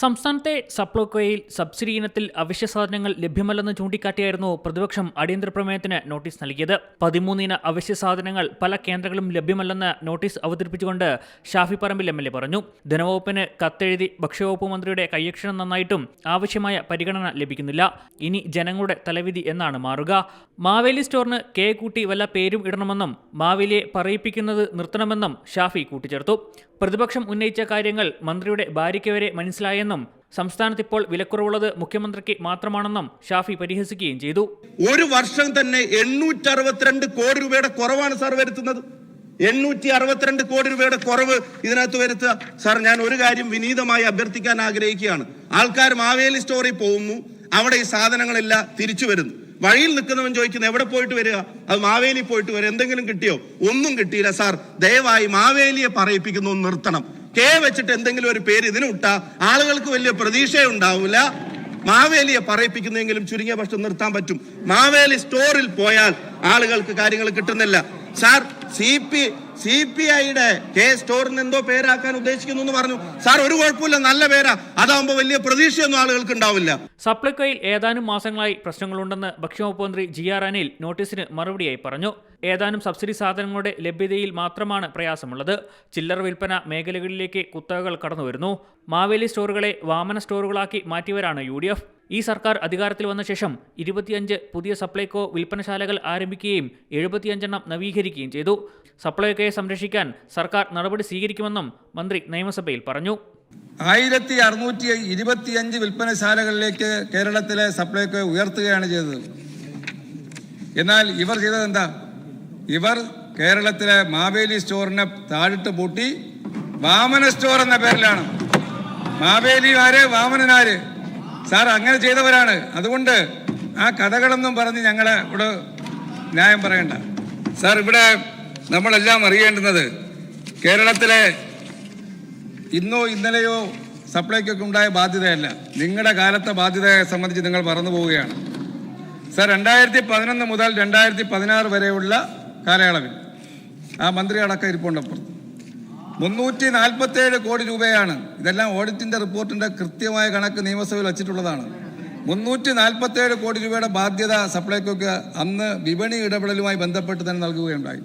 സംസ്ഥാനത്തെ സപ്ലോക്കോയിൽ സബ്സിഡി ഇനത്തിൽ അവശ്യ സാധനങ്ങൾ ലഭ്യമല്ലെന്ന് ചൂണ്ടിക്കാട്ടിയായിരുന്നു പ്രതിപക്ഷം അടിയന്തര പ്രമേയത്തിന് നോട്ടീസ് നൽകിയത്. പതിമൂന്നിന അവശ്യ സാധനങ്ങൾ പല കേന്ദ്രങ്ങളും ലഭ്യമല്ലെന്ന് നോട്ടീസ് അവതരിപ്പിച്ചുകൊണ്ട് Shafi Parambil M L A പറഞ്ഞു. ധനവകുപ്പിന് കത്തെഴുതി ഭക്ഷ്യവകുപ്പ് മന്ത്രിയുടെ കൈയക്ഷരം നന്നായിട്ടും ആവശ്യമായ പരിഗണന ലഭിക്കുന്നില്ല. ഇനി ജനങ്ങളുടെ തലവിധി എന്നാണ് മാറുക. മാവേലി സ്റ്റോറിന് കെ കൂട്ടി വല്ല പേരും ഇടണമെന്നും മാവേലിയെ പറയിപ്പിക്കുന്നത് നിർത്തണമെന്നും ഷാഫി കൂട്ടിച്ചേർത്തു. പ്രതിപക്ഷം ഉന്നയിച്ച കാര്യങ്ങൾ മന്ത്രിയുടെ ഭാര്യയ്ക്ക് വരെ മനസ്സിലായെന്നും സംസ്ഥാനത്ത് ഇപ്പോൾ വിലക്കുറവുള്ളത് മുഖ്യമന്ത്രിക്ക് മാത്രമാണെന്നും ഷാഫി പരിഹസിക്കുകയും ചെയ്തു. ഒരു വർഷം തന്നെ എണ്ണൂറ്റി അറുപത്തിരണ്ട് കോടി രൂപയുടെ കുറവാണ് സാർ വരുത്തുന്നത്. എണ്ണൂറ്റി അറുപത്തിരണ്ട് കോടി രൂപയുടെ കുറവ് ഇതിനകത്ത് വരുത്തുക. സാർ ഞാൻ ഒരു കാര്യം വിനീതമായി അഭ്യർത്ഥിക്കാൻ ആഗ്രഹിക്കുകയാണ്. ആൾക്കാർ മാവേലി സ്റ്റോറിൽ പോകുന്നു. അവിടെ ഈ സാധനങ്ങളെല്ലാം തിരിച്ചു വരുന്നു. വഴിയിൽ നിൽക്കുന്നവൻ ചോദിക്കുന്നു എവിടെ പോയിട്ട് വരിക? അത് മാവേലി പോയിട്ട് വരിക. എന്തെങ്കിലും കിട്ടിയോ? ഒന്നും കിട്ടിയില്ല സാർ. ദയവായി മാവേലിയെ പറയിപ്പിക്കുന്നു നിർത്തണം. കെ വെച്ചിട്ട് എന്തെങ്കിലും ഒരു പേര് ഇതിന് വിട്ടാ ആളുകൾക്ക് വലിയ പ്രതീക്ഷയുണ്ടാവില്ല മാവേലിയെ പറയിപ്പിക്കുന്നെങ്കിലും ചുരുങ്ങിയ പക്ഷം നിർത്താൻ പറ്റും. മാവേലി സ്റ്റോറിൽ പോയാൽ ആളുകൾക്ക് കാര്യങ്ങൾ കിട്ടുന്നില്ല. Sir C P C P ഐയുടെ കെ സ്റ്റോറിന് എന്തോ പേരാക്കാൻ ഉദ്ദേശിക്കുന്നു എന്ന് പറഞ്ഞു. സാർ ഒരു കുഴപ്പമില്ല നല്ല പേരാ. അതാവുമ്പോ വലിയ പ്രതീക്ഷയൊന്നും ആളുകൾക്ക് ഉണ്ടാവില്ല. സപ്ലൈകോയിൽ ഏതാനും മാസങ്ങളായി പ്രശ്നങ്ങളുണ്ടെന്ന് ഭക്ഷ്യവകുപ്പ് മന്ത്രി ജി ആർ അനിൽ നോട്ടീസിന് മറുപടിയായി പറഞ്ഞു. ഏതാനും സബ്സിഡി സാധനങ്ങളുടെ ലഭ്യതയിൽ മാത്രമാണ് പ്രയാസമുള്ളത്. ചില്ലറ വിൽപ്പന മേഖലകളിലേക്ക് കുത്തകകൾ കടന്നുവരുന്നു. മാവേലി സ്റ്റോറുകളെ വാമന സ്റ്റോറുകളാക്കി മാറ്റിയവരാണ് യു ഈ സർക്കാർ അധികാരത്തിൽ വന്ന ശേഷം ഇരുപത്തിയഞ്ച് പുതിയ സപ്ലൈകോ വിൽപ്പനശാലകൾ ആരംഭിക്കുകയും എഴുപത്തിയഞ്ചെണ്ണം നവീകരിക്കുകയും ചെയ്തു. സപ്ലൈകോയെ സംരക്ഷിക്കാൻ സർക്കാർ നടപടി സ്വീകരിക്കുമെന്നും മന്ത്രി നിയമസഭയിൽ പറഞ്ഞു. ആയിരത്തി അറുന്നൂറ്റി ഇരുപത്തിയഞ്ച് വിൽപ്പനശാലകളിലേക്ക് കേരളത്തിലെ സപ്ലൈകോ ഉയർത്തുകയാണ് ചെയ്തത്. എന്നാൽ ഇവർ ചെയ്തത് എന്താ ഇവർ കേരളത്തിലെ മാവേലി സ്റ്റോറിനെ താഴിട്ട് പൂട്ടി വാമന സ്റ്റോർ എന്ന പേരിലാണ്. മാവേലിമാര് വാമനനാര് സാർ അങ്ങനെ ചെയ്തവരാണ്. അതുകൊണ്ട് ആ കഥകളൊന്നും പറഞ്ഞ് ഞങ്ങളെ ഇവിടെ ന്യായം പറയണ്ട. സാർ ഇവിടെ നമ്മളെല്ലാം അറിയേണ്ടുന്നത് കേരളത്തിലെ ഇന്നോ ഇന്നലെയോ സപ്ലൈക്കൊക്കെ ഉണ്ടായ ബാധ്യതയല്ല. നിങ്ങളുടെ കാലത്തെ ബാധ്യതയെ സംബന്ധിച്ച് നിങ്ങൾ മറന്നു പോവുകയാണ്. സാർ രണ്ടായിരത്തി പതിനൊന്ന് മുതൽ രണ്ടായിരത്തി പതിനാറ് വരെയുള്ള കാലയളവിൽ ആ മന്ത്രി അടക്കം ഇരിപ്പുണ്ട് അപ്പുറത്ത്. മുന്നൂറ്റി നാൽപ്പത്തേഴ് കോടി രൂപയാണ്. ഇതെല്ലാം ഓഡിറ്റിന്റെ റിപ്പോർട്ടിന്റെ കൃത്യമായ കണക്ക് നിയമസഭയിൽ വച്ചിട്ടുള്ളതാണ്. മുന്നൂറ്റി നാൽപ്പത്തേഴ് കോടി രൂപയുടെ ബാധ്യത സപ്ലൈകോക്ക് അന്ന് വിപണി ഇടപെടലുമായി ബന്ധപ്പെട്ട് തന്നെ നൽകുകയുണ്ടായി.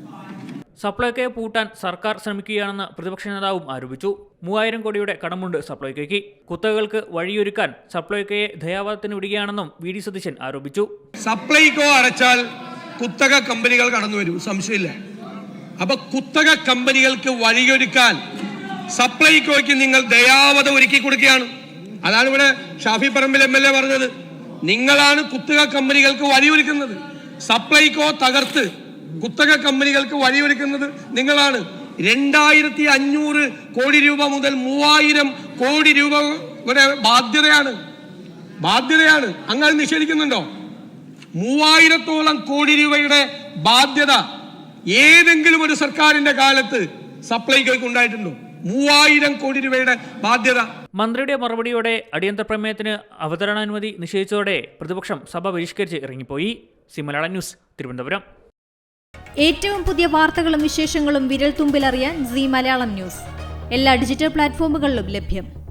സപ്ലൈകോയെ പൂട്ടാൻ സർക്കാർ ശ്രമിക്കുകയാണെന്ന് പ്രതിപക്ഷ നേതാവും ആരോപിച്ചു. മൂവായിരം കോടിയുടെ കടമുണ്ട് സപ്ലൈകോയ്ക്ക്. കുത്തകകൾക്ക് വഴിയൊരുക്കാൻ സപ്ലൈകോയെ ദയാവാദത്തിന് വിടുകയാണെന്നും വി ഡി സതീശൻ ആരോപിച്ചു. സപ്ലൈകോ അടച്ചാൽ കുത്തക കമ്പനികൾ കടന്നു വരും സംശയമില്ല. അപ്പൊ കുത്തക കമ്പനികൾക്ക് വഴിയൊരുക്കാൻ സപ്ലൈകോയ്ക്ക് നിങ്ങൾ ദയാവത ഒരുക്കി കൊടുക്കുകയാണ്. അതാണ് ഇവിടെ Shafi Parambil M L A പറഞ്ഞത്. നിങ്ങളാണ് കുത്തക കമ്പനികൾക്ക് വഴിയൊരുക്കുന്നത്. സപ്ലൈകോ തകർത്ത് കുത്തക കമ്പനികൾക്ക് വഴിയൊരുക്കുന്നത് നിങ്ങളാണ്. രണ്ടായിരത്തി അഞ്ഞൂറ് കോടി രൂപ മുതൽ മൂവായിരം കോടി രൂപ വരെ ബാധ്യതയാണ്. ബാധ്യതയാണ്. അങ്ങനെ നിഷേധിക്കുന്നുണ്ടോ? മൂവായിരത്തോളം കോടി രൂപയുടെ ബാധ്യത ഏതെങ്കിലും ഒരു സർക്കാരിന്റെ കാലത്ത് സപ്ലൈകോയ്ക്ക് ഉണ്ടായിട്ടുണ്ടോ മൂവായിരം കോടി രൂപയുടെ ബാധ്യത. മന്ത്രിയുടെ മറുപടിയോടെ അടിയന്തര പ്രമേയത്തിന് അവതരണാനുമതി നിഷേധിച്ചതോടെ പ്രതിപക്ഷം സഭ ബഹിഷ്കരിച്ച് ഇറങ്ങിപ്പോയി. സിമലയാള ന്യൂസ് തിരുവനന്തപുരം. ഏറ്റവും പുതിയ വാർത്തകളും വിശേഷങ്ങളും വിരൽ തുമ്പിലറിയാൻ സി മലയാളം ന്യൂസ്. എല്ലാ ഡിജിറ്റൽ പ്ലാറ്റ്ഫോമുകളിലും ലഭ്യം.